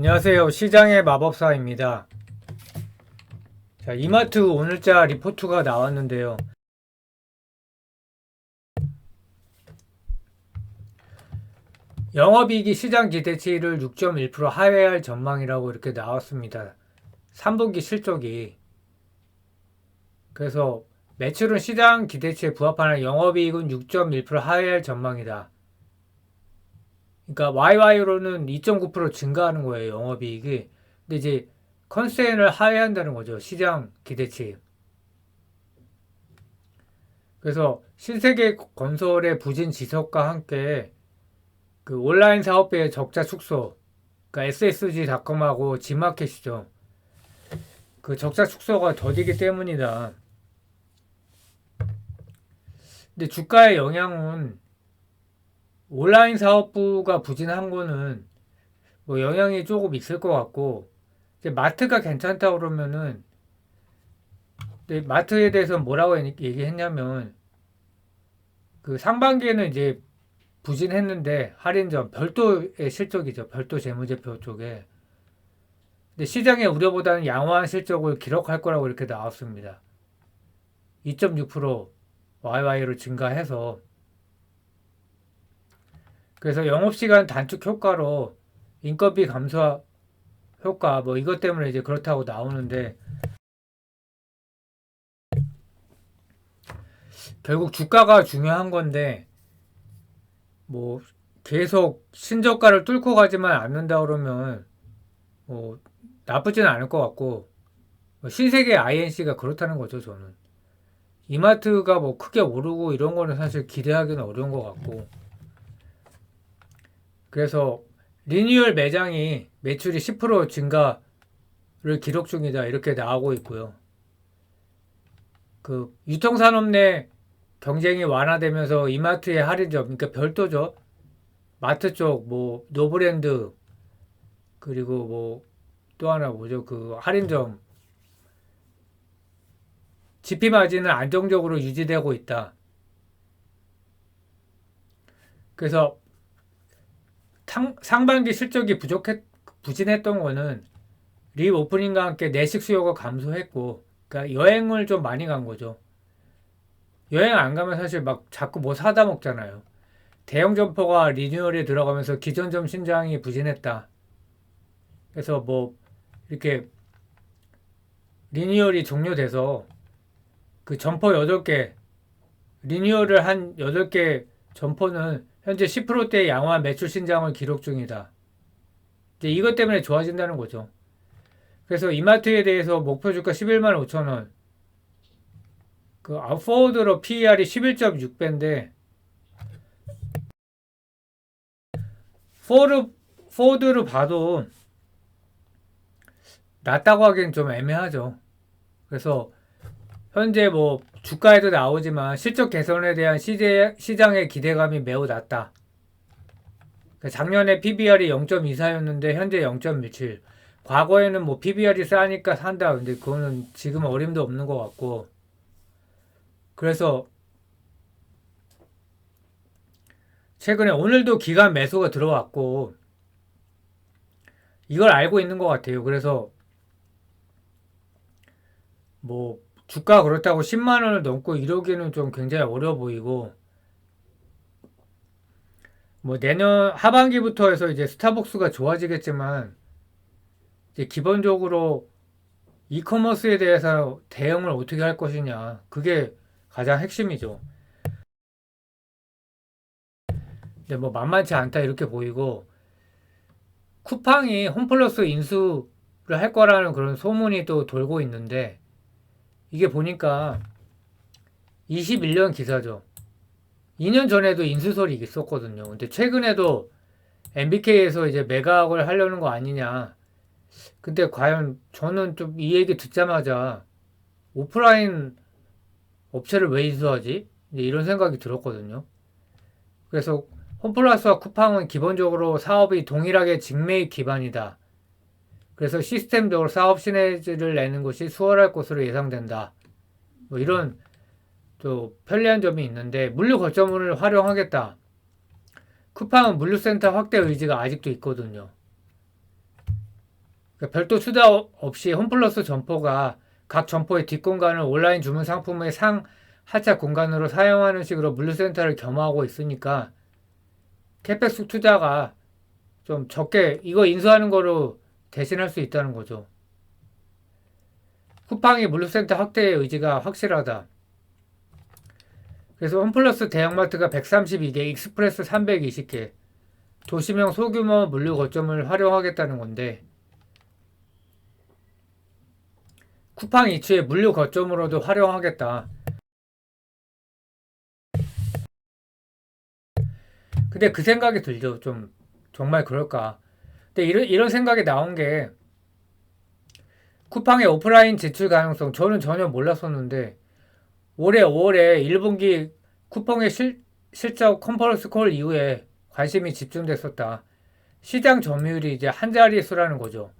안녕하세요. 시장의 마법사입니다. 자, 이마트 오늘자 리포트가 나왔는데요. 영업이익이 시장 기대치를 6.1% 하회할 전망이라고 이렇게 나왔습니다. 3분기 실적이. 그래서 매출은 시장 기대치에 부합하는 영업이익은 6.1% 하회할 전망이다. 그러니까 YY로는 2.9% 증가하는 거예요, 영업이익이. 근데 이제 컨센을 하회한다는 거죠, 시장 기대치. 그래서 신세계 건설의 부진 지속과 함께 그 온라인 사업의 적자 축소, 그러니까 SSG닷컴하고 지마켓이죠. 그 적자 축소가 더디기 때문이다. 근데 주가의 영향은 온라인 사업부가 부진한 거는 뭐 영향이 조금 있을 것 같고 이제 마트가 괜찮다 그러면은 근데 마트에 대해서 뭐라고 얘기했냐면 그 상반기에는 이제 부진했는데 할인점 별도의 실적이죠. 별도 재무제표 쪽에. 근데 시장의 우려보다는 양호한 실적을 기록할 거라고 이렇게 나왔습니다. 2.6% YY로 증가해서 그래서 영업시간 단축 효과로 인건비 감소 효과 뭐 이것 때문에 이제 그렇다고 나오는데 결국 주가가 중요한 건데 뭐 계속 신저가를 뚫고 가지만 않는다 그러면 뭐 나쁘지는 않을 것 같고 뭐 신세계 INC가 그렇다는 거죠 저는. 이마트가 뭐 크게 오르고 이런 거는 사실 기대하기는 어려운 것 같고 그래서 리뉴얼 매장이 매출이 10% 증가를 기록 중이다 이렇게 나오고 있고요. 그 유통산업 내 경쟁이 완화되면서 이마트의 할인점, 그러니까 별도죠. 마트 쪽, 뭐 노브랜드 그리고 뭐 또 하나 뭐죠? 그 할인점 GP 마진은 안정적으로 유지되고 있다. 그래서 상, 상반기 실적이 부족했 부진했던 거는 리오프닝과 함께 내식 수요가 감소했고 그러니까 여행을 좀 많이 간 거죠. 여행 안 가면 사실 막 자꾸 뭐 사다 먹잖아요. 대형 점포가 리뉴얼에 들어가면서 기존 점 신장이 부진했다. 그래서 뭐 이렇게 리뉴얼이 종료돼서 그 점포 8개 리뉴얼을 한 8개 점포는 현재 10%대 양호한 매출 신장을 기록 중이다. 이제 이것 때문에 좋아진다는 거죠. 그래서 이마트에 대해서 목표 주가 11만 5천 원. 그 아포워드로 PER이 11.6배인데 포드 포드로 봐도 낮다고 하기엔 좀 애매하죠. 그래서 현재 뭐 주가에도 나오지만 실적 개선에 대한 시제, 시장의 기대감이 매우 낮다. 그러니까 작년에 PBR이 0.24였는데 현재 0.17. 과거에는 뭐 PBR이 싸니까 산다. 근데 그거는 지금 어림도 없는 것 같고. 그래서 최근에 오늘도 기간 매수가 들어왔고 이걸 알고 있는 것 같아요. 그래서 뭐 주가 그렇다고 10만 원을 넘고 이러기는 좀 굉장히 어려 보이고 뭐 내년 하반기부터 해서 이제 스타벅스가 좋아지겠지만 이제 기본적으로 이커머스에 대해서 대응을 어떻게 할 것이냐 그게 가장 핵심이죠. 근데 뭐 만만치 않다 이렇게 보이고 쿠팡이 홈플러스 인수를 할 거라는 그런 소문이 또 돌고 있는데 이게 보니까 21년 기사죠. 2년 전에도 인수설이 있었거든요. 근데 최근에도 MBK에서 이제 매각을 하려는 거 아니냐. 근데 과연 저는 좀 이 얘기 듣자마자 오프라인 업체를 왜 인수하지? 이런 생각이 들었거든요. 그래서 홈플러스와 쿠팡은 기본적으로 사업이 동일하게 직매입 기반이다. 그래서 시스템적으로 사업 시너지를 내는 것이 수월할 것으로 예상된다. 뭐 이런 또 편리한 점이 있는데 물류 거점을 활용하겠다. 쿠팡은 물류센터 확대 의지가 아직도 있거든요. 그러니까 별도 투자 없이 홈플러스 점포가 각 점포의 뒷공간을 온라인 주문 상품의 상 하차 공간으로 사용하는 식으로 물류센터를 겸하고 있으니까 캐펙스 투자가 좀 적게 이거 인수하는 거로 대신할 수 있다는 거죠. 쿠팡이 물류센터 확대의 의지가 확실하다. 그래서 홈플러스 대형마트가 132개, 익스프레스 320개, 도시명 소규모 물류 거점을 활용하겠다는 건데 쿠팡 이츠의 물류 거점으로도 활용하겠다. 근데 그 생각이 들죠. 좀 정말 그럴까? 근데 이런 이런 생각이 나온 게 쿠팡의 오프라인 지출 가능성 저는 전혀 몰랐었는데 올해 5월에 1분기 쿠팡의 실, 실적 컨퍼런스 콜 이후에 관심이 집중됐었다. 시장 점유율이 이제 한 자리 수라는 거죠.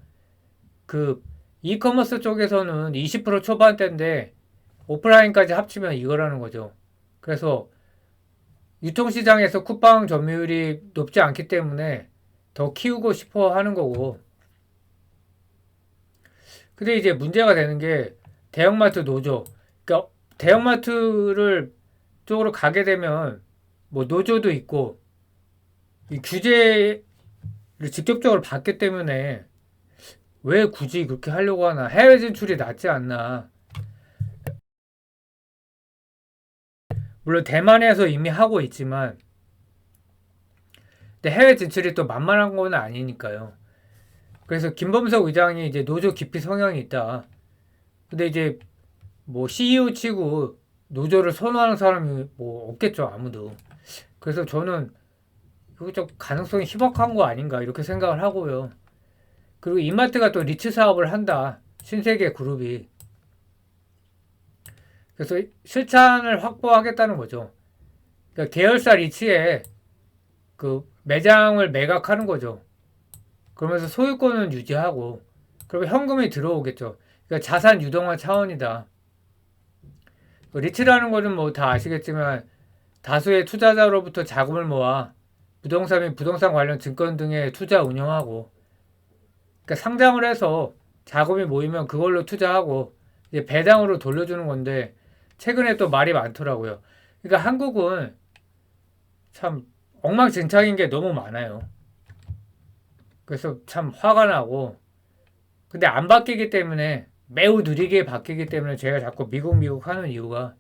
그 이커머스 쪽에서는 20% 초반대인데 오프라인까지 합치면 이거라는 거죠. 그래서 유통시장에서 쿠팡 점유율이 높지 않기 때문에 더 키우고 싶어 하는 거고. 근데 이제 문제가 되는 게 대형마트 노조. 그러니까 대형마트를 쪽으로 가게 되면 뭐 노조도 있고 이 규제를 직접적으로 받기 때문에 왜 굳이 그렇게 하려고 하나? 해외 진출이 낫지 않나? 물론 대만에서 이미 하고 있지만 근데 해외 진출이 또 만만한 건 아니니까요. 그래서 김범석 의장이 이제 노조 기피 성향이 있다. 근데 이제 뭐 CEO 치고 노조를 선호하는 사람이 뭐 없겠죠 아무도. 그래서 저는 이거 좀 가능성이 희박한 거 아닌가 이렇게 생각을 하고요. 그리고 이마트가 또 리츠 사업을 한다. 신세계 그룹이. 그래서 실찬을 확보하겠다는 거죠. 그러니까 계열사 리츠에 그 매장을 매각하는 거죠. 그러면서 소유권은 유지하고 그러면 현금이 들어오겠죠. 그러니까 자산 유동화 차원이다. 그 리츠라는 거는 뭐다 아시겠지만 다수의 투자자로부터 자금을 모아 부동산 및 부동산 관련 증권 등에 투자 운영하고 그러니까 상장을 해서 자금이 모이면 그걸로 투자하고 이제 배당으로 돌려주는 건데 최근에 또 말이 많더라고요. 그러니까 한국은 참 엉망진창인 게 너무 많아요. 그래서 참 화가 나고 근데 안 바뀌기 때문에 매우 느리게 바뀌기 때문에 제가 자꾸 미국 미국 하는 이유가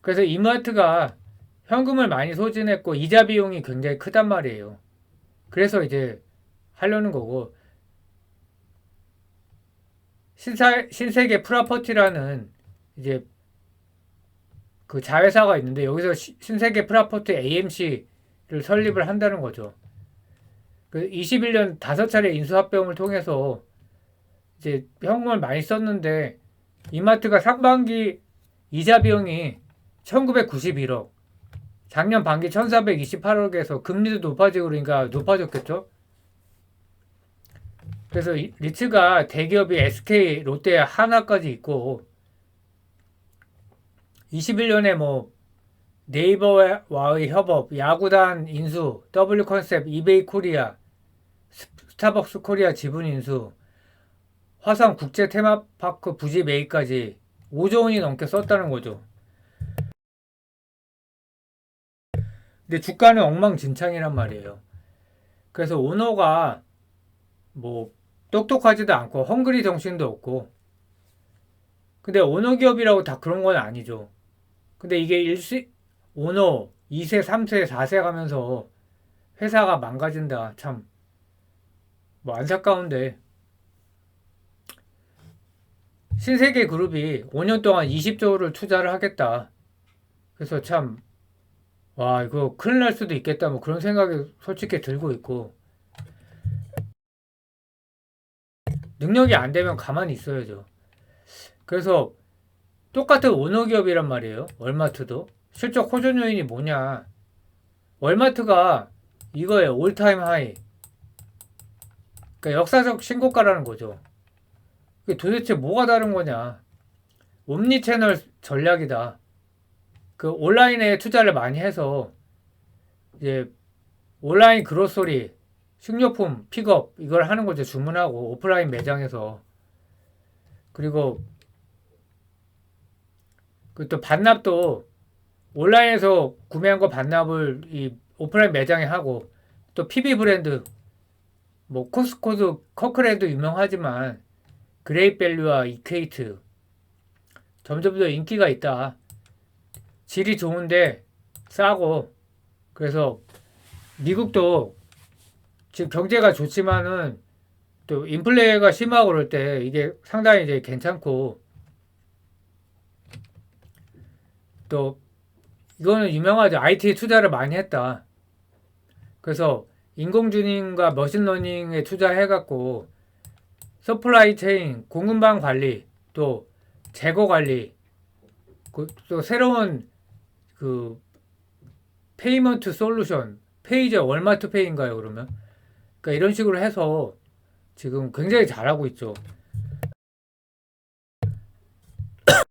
그래서 이마트가 현금을 많이 소진했고 이자 비용이 굉장히 크단 말이에요. 그래서 이제 하려는 거고 신사, 신세계 프라퍼티라는 이제 그 자회사가 있는데 여기서 시, 신세계 프라퍼티 AMC를 설립을 한다는 거죠. 그 21년 다섯 차례 인수합병을 통해서 이제 현금을 많이 썼는데 이마트가 상반기 이자 비용이 1991억, 작년 반기 1428억에서 금리도 높아지고 그러니까 높아졌겠죠? 그래서 리츠가 대기업이 SK, 롯데, 하나까지 있고 21년에 뭐 네이버와의 협업, 야구단 인수, W 컨셉, 이베이 코리아, 스타벅스 코리아 지분 인수, 화성 국제 테마파크 부지 매입까지 5조 원이 넘게 썼다는 거죠. 근데 주가는 엉망진창이란 말이에요. 그래서 오너가 뭐 똑똑하지도 않고 헝그리 정신도 없고 근데 오너 기업이라고 다 그런 건 아니죠. 근데 이게 1세, 오너 2세, 3세, 4세 가면서 회사가 망가진다. 참, 뭐 안타까운데. 신세계 그룹이 5년 동안 20조를 투자를 하겠다. 그래서 참, 와, 이거 큰일 날 수도 있겠다. 뭐 그런 생각이 솔직히 들고 있고. 능력이 안 되면 가만히 있어야죠. 그래서 똑같은 오너 기업이란 말이에요. 월마트도. 실적 호전 요인이 뭐냐. 월마트가 이거에 올타임 하이. 그러니까 역사적 신고가라는 거죠. 도대체 뭐가 다른 거냐. 옴니 채널 전략이다. 그 온라인에 투자를 많이 해서 이제 온라인 그로소리 식료품 픽업 이걸 하는 거죠. 주문하고 오프라인 매장에서 그리고 그 또 반납도 온라인에서 구매한 거 반납을 이 오프라인 매장에 하고 또 PB 브랜드 뭐 코스코도 커크랜도 유명하지만 그레이밸류와 이케이트 점점 더 인기가 있다. 질이 좋은데 싸고 그래서 미국도 지금 경제가 좋지만은 또 인플레가 심하고 그럴 때 이게 상당히 이제 괜찮고 또 이거는 유명하죠. IT 투자를 많이 했다. 그래서 인공지능과 머신러닝에 투자해갖고 서플라이 체인, 공급망 관리, 또 재고 관리, 그- 또 새로운 그 페이먼트 솔루션, 페이저 월마트 페이인가요, 그러면? 그러니까 이런 식으로 해서 지금 굉장히 잘하고 있죠. 그러니까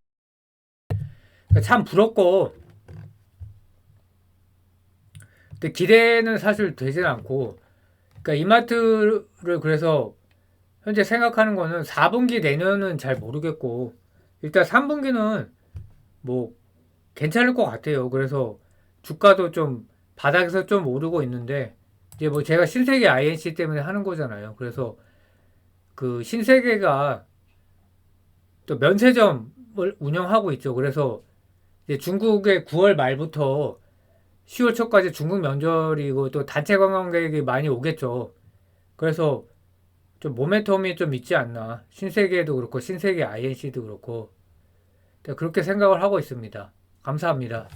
참 부럽고, 근데 기대는 사실 되진 않고, 그러니까 이마트를 그래서 현재 생각하는 거는 4분기 내년은 잘 모르겠고, 일단 3분기는 뭐 괜찮을 것 같아요. 그래서 주가도 좀 바닥에서 좀 오르고 있는데, 이제 뭐 제가 신세계 INC 때문에 하는 거잖아요. 그래서 그 신세계가 또 면세점을 운영하고 있죠. 그래서 중국의 9월 말부터 10월 초까지 중국 명절이고 또 단체 관광객이 많이 오겠죠. 그래서 좀 모멘텀이 좀 있지 않나. 신세계도 그렇고 신세계 INC도 그렇고 그렇게 생각을 하고 있습니다. 감사합니다.